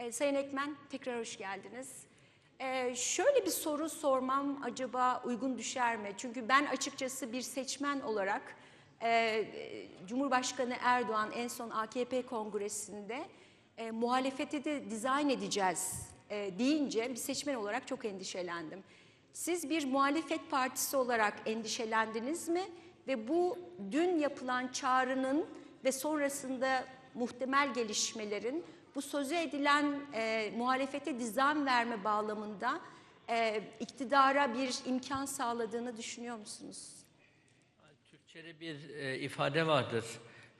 Ee, Sayın Ekmen tekrar hoş geldiniz. Ee, şöyle bir soru sormam acaba uygun düşer mi? Çünkü ben açıkçası bir seçmen olarak e, Cumhurbaşkanı Erdoğan en son AKP kongresinde e, muhalefeti de dizayn edeceğiz e, deyince bir seçmen olarak çok endişelendim. Siz bir muhalefet partisi olarak endişelendiniz mi? Ve bu dün yapılan çağrının ve sonrasında muhtemel gelişmelerin bu sözü edilen e, muhalefete dizayn verme bağlamında e, iktidara bir imkan sağladığını düşünüyor musunuz? Türkçe'de bir e, ifade vardır.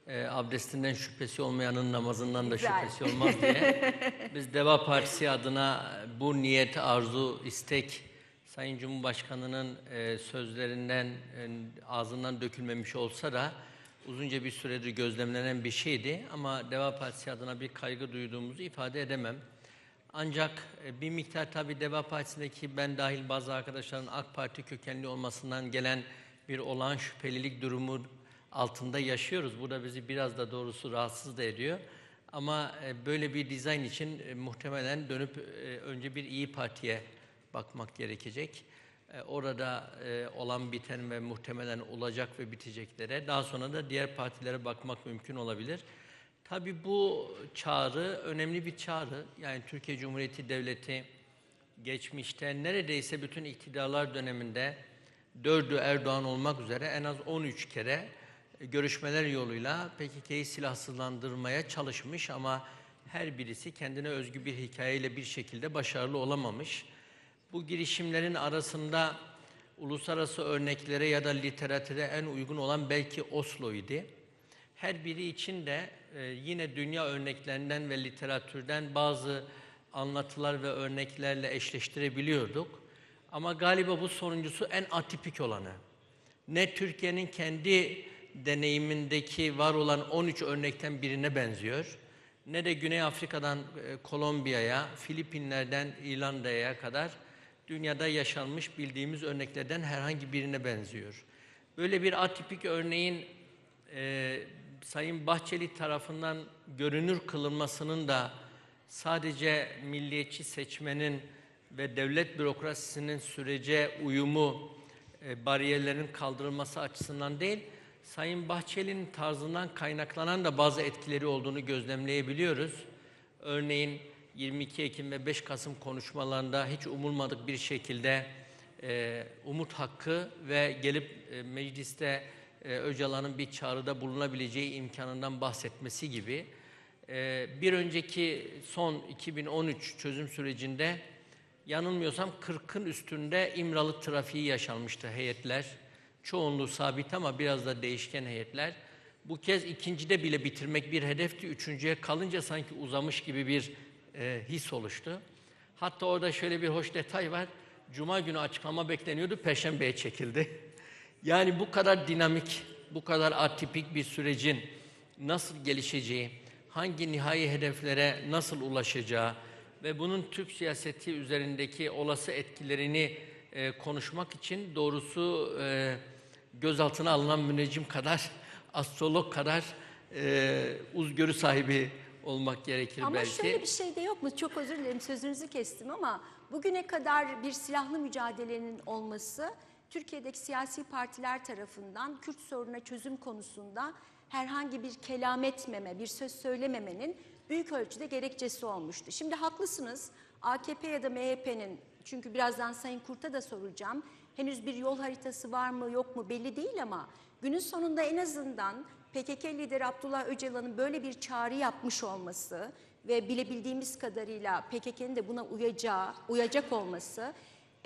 E, abdestinden şüphesi olmayanın namazından da Güzel. şüphesi olmaz diye. Biz Deva Partisi adına bu niyet, arzu, istek Sayın Cumhurbaşkanı'nın e, sözlerinden, e, ağzından dökülmemiş olsa da uzunca bir süredir gözlemlenen bir şeydi. Ama Deva Partisi adına bir kaygı duyduğumuzu ifade edemem. Ancak e, bir miktar tabii Deva Partisi'ndeki ben dahil bazı arkadaşların AK Parti kökenli olmasından gelen bir olağan şüphelilik durumu altında yaşıyoruz. Bu da bizi biraz da doğrusu rahatsız da ediyor. Ama e, böyle bir dizayn için e, muhtemelen dönüp önce bir iyi Parti'ye bakmak gerekecek. E, Orada e, olan biten ve muhtemelen olacak ve biteceklere daha sonra da diğer partilere bakmak mümkün olabilir. Tabii bu çağrı önemli bir çağrı. Yani Türkiye Cumhuriyeti Devleti geçmişte neredeyse bütün iktidarlar döneminde dördü Erdoğan olmak üzere en az 13 kere görüşmeler yoluyla PKK'yı silahsızlandırmaya çalışmış ama her birisi kendine özgü bir hikayeyle bir şekilde başarılı olamamış. Bu girişimlerin arasında uluslararası örneklere ya da literatüre en uygun olan belki Oslo'ydu. Her biri için de e, yine dünya örneklerinden ve literatürden bazı anlatılar ve örneklerle eşleştirebiliyorduk. Ama galiba bu sonuncusu en atipik olanı. Ne Türkiye'nin kendi deneyimindeki var olan 13 örnekten birine benziyor. Ne de Güney Afrika'dan e, Kolombiya'ya, Filipinler'den İrlanda'ya kadar dünyada yaşanmış bildiğimiz örneklerden herhangi birine benziyor. Böyle bir atipik örneğin e, Sayın Bahçeli tarafından görünür kılınmasının da sadece milliyetçi seçmenin ve devlet bürokrasisinin sürece uyumu, e, bariyerlerin kaldırılması açısından değil, Sayın Bahçeli'nin tarzından kaynaklanan da bazı etkileri olduğunu gözlemleyebiliyoruz. Örneğin 22 Ekim ve 5 Kasım konuşmalarında hiç umulmadık bir şekilde e, umut hakkı ve gelip e, mecliste e, Öcalan'ın bir çağrıda bulunabileceği imkanından bahsetmesi gibi e, bir önceki son 2013 çözüm sürecinde yanılmıyorsam 40'ın üstünde İmralı trafiği yaşanmıştı heyetler. Çoğunluğu sabit ama biraz da değişken heyetler. Bu kez ikincide bile bitirmek bir hedefti. Üçüncüye kalınca sanki uzamış gibi bir e, his oluştu. Hatta orada şöyle bir hoş detay var. Cuma günü açıklama bekleniyordu, Perşembe'ye çekildi. Yani bu kadar dinamik, bu kadar atipik bir sürecin nasıl gelişeceği, hangi nihai hedeflere nasıl ulaşacağı ve bunun Türk siyaseti üzerindeki olası etkilerini e, konuşmak için doğrusu e, gözaltına alınan müneccim kadar, astrolog kadar e, uzgörü sahibi olmak gerekir Ama belki. şöyle bir şey de yok mu? Çok özür dilerim sözünüzü kestim ama bugüne kadar bir silahlı mücadelenin olması Türkiye'deki siyasi partiler tarafından Kürt sorununa çözüm konusunda herhangi bir kelam etmeme, bir söz söylememenin büyük ölçüde gerekçesi olmuştu. Şimdi haklısınız. AKP ya da MHP'nin çünkü birazdan Sayın Kurt'a da soracağım. Henüz bir yol haritası var mı yok mu belli değil ama günün sonunda en azından PKK lideri Abdullah Öcalan'ın böyle bir çağrı yapmış olması ve bilebildiğimiz kadarıyla PKK'nın de buna uyacağı, uyacak olması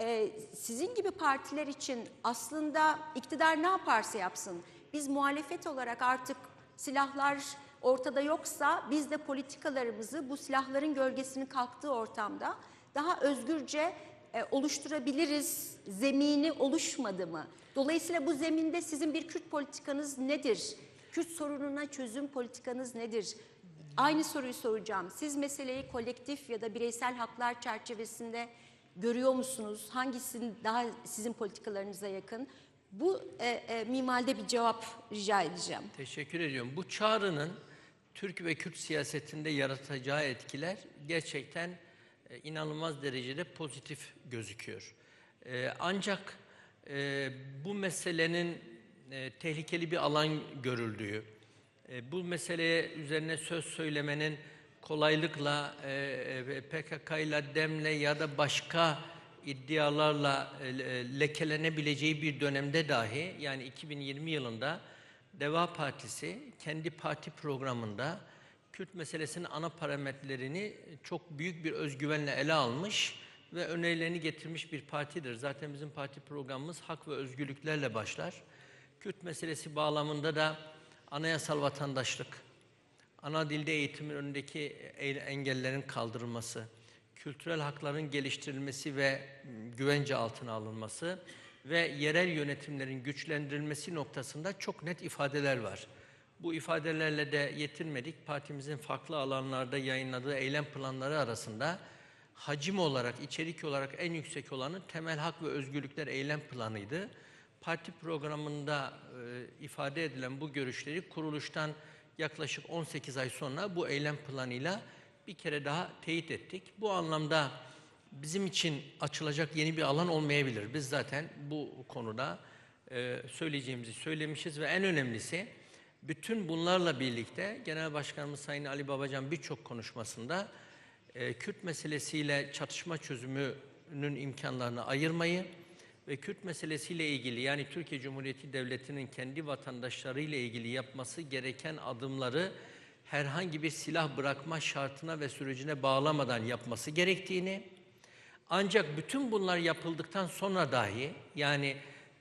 e, sizin gibi partiler için aslında iktidar ne yaparsa yapsın biz muhalefet olarak artık silahlar ortada yoksa biz de politikalarımızı bu silahların gölgesinin kalktığı ortamda daha özgürce e, oluşturabiliriz zemini oluşmadı mı? Dolayısıyla bu zeminde sizin bir Kürt politikanız nedir? Kürt sorununa çözüm politikanız nedir? Aynı soruyu soracağım. Siz meseleyi kolektif ya da bireysel haklar çerçevesinde görüyor musunuz? Hangisinin daha sizin politikalarınıza yakın? Bu e, e, mimalde bir cevap rica edeceğim. Teşekkür ediyorum. Bu çağrının Türk ve Kürt siyasetinde yaratacağı etkiler gerçekten e, inanılmaz derecede pozitif gözüküyor. E, ancak e, bu meselenin e, tehlikeli bir alan görüldüğü, e, bu meseleye üzerine söz söylemenin kolaylıkla e, e, PKK ile DEM'le ya da başka iddialarla e, le- lekelenebileceği bir dönemde dahi yani 2020 yılında Deva Partisi kendi parti programında Kürt meselesinin ana parametrelerini çok büyük bir özgüvenle ele almış ve önerilerini getirmiş bir partidir. Zaten bizim parti programımız hak ve özgürlüklerle başlar. Kürt meselesi bağlamında da anayasal vatandaşlık, ana dilde eğitimin önündeki engellerin kaldırılması, kültürel hakların geliştirilmesi ve güvence altına alınması ve yerel yönetimlerin güçlendirilmesi noktasında çok net ifadeler var. Bu ifadelerle de yetinmedik. Partimizin farklı alanlarda yayınladığı eylem planları arasında hacim olarak, içerik olarak en yüksek olanı temel hak ve özgürlükler eylem planıydı. Parti programında e, ifade edilen bu görüşleri kuruluştan yaklaşık 18 ay sonra bu eylem planıyla bir kere daha teyit ettik. Bu anlamda bizim için açılacak yeni bir alan olmayabilir. Biz zaten bu konuda e, söyleyeceğimizi söylemişiz ve en önemlisi bütün bunlarla birlikte Genel Başkanımız Sayın Ali Babacan birçok konuşmasında e, Kürt meselesiyle çatışma çözümünün imkanlarını ayırmayı ve Kürt meselesiyle ilgili yani Türkiye Cumhuriyeti Devleti'nin kendi vatandaşlarıyla ilgili yapması gereken adımları herhangi bir silah bırakma şartına ve sürecine bağlamadan yapması gerektiğini ancak bütün bunlar yapıldıktan sonra dahi yani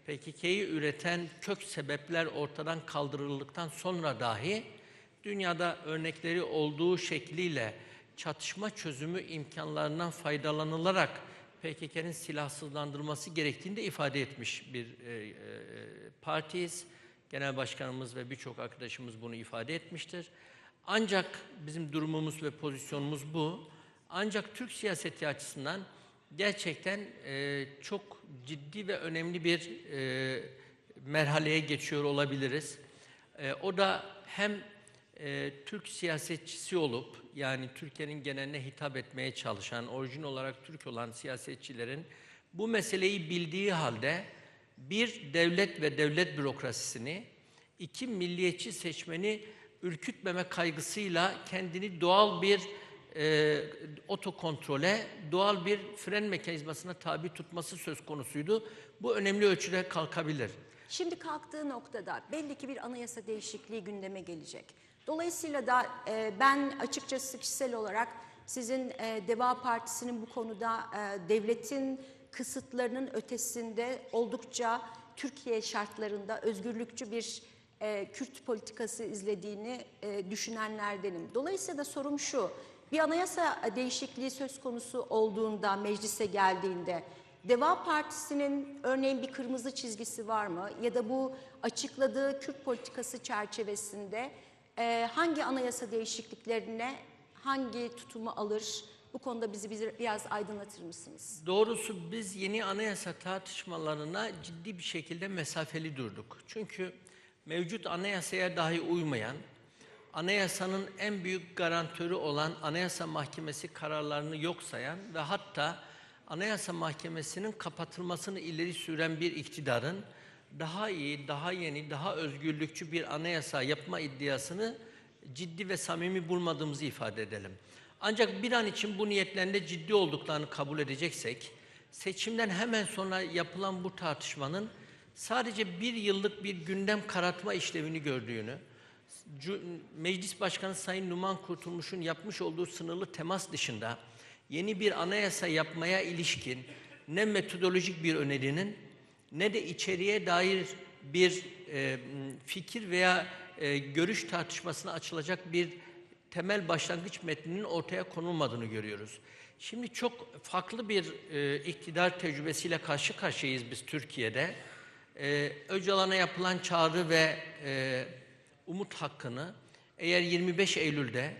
PKK'yı üreten kök sebepler ortadan kaldırıldıktan sonra dahi dünyada örnekleri olduğu şekliyle çatışma çözümü imkanlarından faydalanılarak PKK'nın silahsızlandırılması gerektiğini de ifade etmiş bir e, e, partiyiz. Genel Başkanımız ve birçok arkadaşımız bunu ifade etmiştir. Ancak bizim durumumuz ve pozisyonumuz bu. Ancak Türk siyaseti açısından gerçekten e, çok ciddi ve önemli bir e, merhaleye geçiyor olabiliriz. E, o da hem e, Türk siyasetçisi olup yani Türkiye'nin geneline hitap etmeye çalışan, orijin olarak Türk olan siyasetçilerin bu meseleyi bildiği halde bir devlet ve devlet bürokrasisini, iki milliyetçi seçmeni ürkütmeme kaygısıyla kendini doğal bir e, otokontrole, doğal bir fren mekanizmasına tabi tutması söz konusuydu. Bu önemli ölçüde kalkabilir. Şimdi kalktığı noktada belli ki bir anayasa değişikliği gündeme gelecek. Dolayısıyla da e, ben açıkçası kişisel olarak sizin e, Deva Partisi'nin bu konuda e, devletin kısıtlarının ötesinde oldukça Türkiye şartlarında özgürlükçü bir e, Kürt politikası izlediğini e, düşünenlerdenim. Dolayısıyla da sorum şu, bir anayasa değişikliği söz konusu olduğunda, meclise geldiğinde Deva Partisi'nin örneğin bir kırmızı çizgisi var mı? Ya da bu açıkladığı Kürt politikası çerçevesinde e, hangi anayasa değişikliklerine hangi tutumu alır? Bu konuda bizi biraz aydınlatır mısınız? Doğrusu biz yeni anayasa tartışmalarına ciddi bir şekilde mesafeli durduk. Çünkü mevcut anayasaya dahi uymayan, anayasanın en büyük garantörü olan Anayasa Mahkemesi kararlarını yok sayan ve hatta Anayasa Mahkemesi'nin kapatılmasını ileri süren bir iktidarın daha iyi, daha yeni, daha özgürlükçü bir anayasa yapma iddiasını ciddi ve samimi bulmadığımızı ifade edelim. Ancak bir an için bu niyetlerinde ciddi olduklarını kabul edeceksek, seçimden hemen sonra yapılan bu tartışmanın sadece bir yıllık bir gündem karatma işlevini gördüğünü, Meclis Başkanı Sayın Numan Kurtulmuş'un yapmış olduğu sınırlı temas dışında yeni bir anayasa yapmaya ilişkin ne metodolojik bir önerinin ne de içeriye dair bir e, fikir veya e, görüş tartışmasına açılacak bir temel başlangıç metninin ortaya konulmadığını görüyoruz. Şimdi çok farklı bir e, iktidar tecrübesiyle karşı karşıyayız biz Türkiye'de. E, Öcalan'a yapılan çağrı ve e, umut hakkını eğer 25 Eylül'de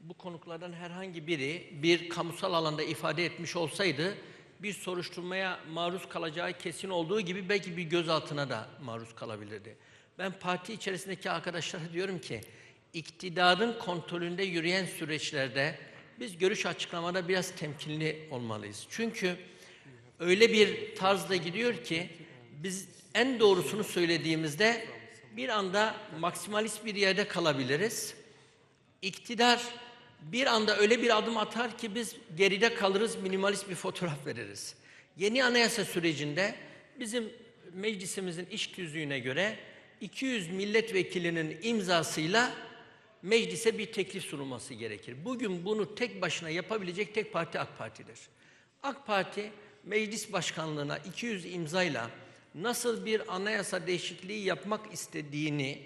bu konuklardan herhangi biri bir kamusal alanda ifade etmiş olsaydı bir soruşturmaya maruz kalacağı kesin olduğu gibi belki bir gözaltına da maruz kalabilirdi. Ben parti içerisindeki arkadaşlara diyorum ki iktidarın kontrolünde yürüyen süreçlerde biz görüş açıklamada biraz temkinli olmalıyız. Çünkü öyle bir tarzda gidiyor ki biz en doğrusunu söylediğimizde bir anda maksimalist bir yerde kalabiliriz. İktidar bir anda öyle bir adım atar ki biz geride kalırız, minimalist bir fotoğraf veririz. Yeni anayasa sürecinde bizim meclisimizin iş tüzüğüne göre 200 milletvekilinin imzasıyla meclise bir teklif sunulması gerekir. Bugün bunu tek başına yapabilecek tek parti AK Parti'dir. AK Parti meclis başkanlığına 200 imzayla nasıl bir anayasa değişikliği yapmak istediğini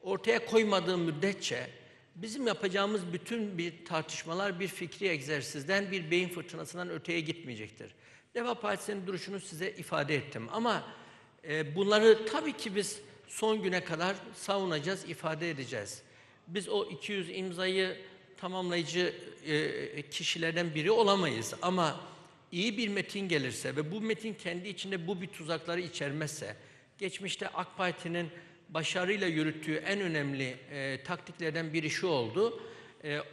ortaya koymadığı müddetçe bizim yapacağımız bütün bir tartışmalar bir fikri egzersizden, bir beyin fırtınasından öteye gitmeyecektir. Deva Partisi'nin duruşunu size ifade ettim ama e, bunları tabii ki biz son güne kadar savunacağız, ifade edeceğiz. Biz o 200 imzayı tamamlayıcı e, kişilerden biri olamayız ama iyi bir metin gelirse ve bu metin kendi içinde bu bir tuzakları içermezse, geçmişte AK Parti'nin başarıyla yürüttüğü en önemli e, taktiklerden biri şu oldu.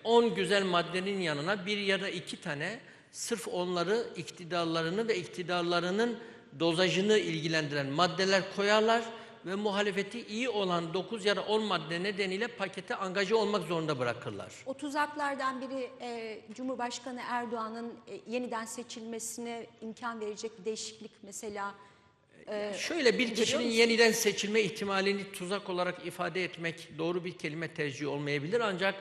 10 güzel maddenin yanına bir ya da iki tane sırf onları iktidarlarını ve iktidarlarının dozajını ilgilendiren maddeler koyarlar ve muhalefeti iyi olan 9 ya da 10 madde nedeniyle pakete angaje olmak zorunda bırakırlar. O tuzaklardan biri e, Cumhurbaşkanı Erdoğan'ın e, yeniden seçilmesine imkan verecek bir değişiklik mesela. Şöyle bir kişinin yeniden seçilme ihtimalini tuzak olarak ifade etmek doğru bir kelime tercihi olmayabilir ancak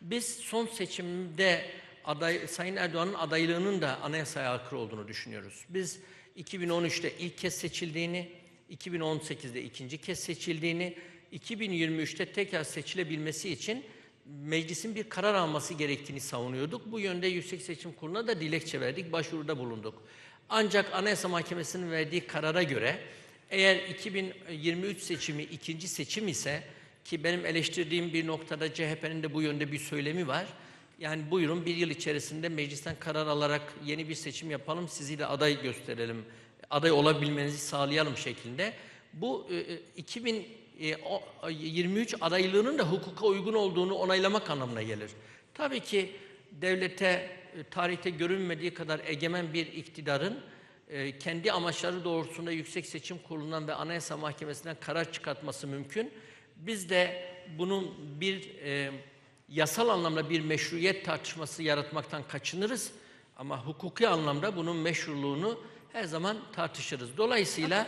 biz son seçimde aday Sayın Erdoğan'ın adaylığının da anayasaya aykırı olduğunu düşünüyoruz. Biz 2013'te ilk kez seçildiğini, 2018'de ikinci kez seçildiğini, 2023'te tekrar seçilebilmesi için meclisin bir karar alması gerektiğini savunuyorduk. Bu yönde Yüksek Seçim Kurulu'na da dilekçe verdik, başvuruda bulunduk. Ancak Anayasa Mahkemesi'nin verdiği karara göre eğer 2023 seçimi ikinci seçim ise ki benim eleştirdiğim bir noktada CHP'nin de bu yönde bir söylemi var. Yani buyurun bir yıl içerisinde meclisten karar alarak yeni bir seçim yapalım, sizi de aday gösterelim, aday olabilmenizi sağlayalım şeklinde. Bu e, e, 2023 adaylığının da hukuka uygun olduğunu onaylamak anlamına gelir. Tabii ki devlete e, tarihte görünmediği kadar egemen bir iktidarın e, kendi amaçları doğrultusunda Yüksek Seçim Kurulu'ndan ve Anayasa Mahkemesi'nden karar çıkartması mümkün. Biz de bunun bir e, yasal anlamda bir meşruiyet tartışması yaratmaktan kaçınırız. Ama hukuki anlamda bunun meşruluğunu her zaman tartışırız. Dolayısıyla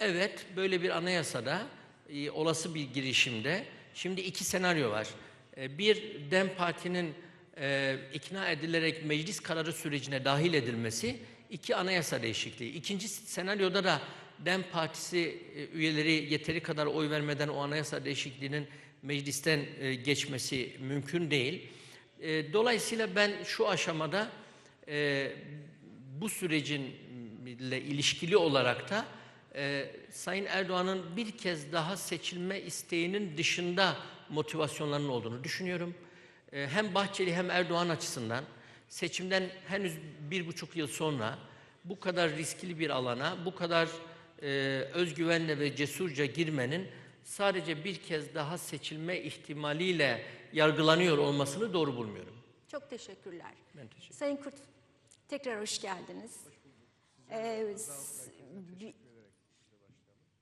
evet böyle bir anayasada e, olası bir girişimde şimdi iki senaryo var. E, bir Dem Parti'nin e, ikna edilerek meclis kararı sürecine dahil edilmesi, iki anayasa değişikliği. İkinci senaryoda da Dem Partisi e, üyeleri yeteri kadar oy vermeden o anayasa değişikliğinin meclisten e, geçmesi mümkün değil. E, dolayısıyla ben şu aşamada e, bu sürecin ile ilişkili olarak da e, Sayın Erdoğan'ın bir kez daha seçilme isteğinin dışında motivasyonlarının olduğunu düşünüyorum. E, hem Bahçeli hem Erdoğan açısından seçimden henüz bir buçuk yıl sonra bu kadar riskli bir alana, bu kadar e, özgüvenle ve cesurca girmenin sadece bir kez daha seçilme ihtimaliyle yargılanıyor olmasını doğru bulmuyorum. Çok teşekkürler. Ben teşekkür Sayın Kurt, tekrar hoş geldiniz. Ee, s- bi-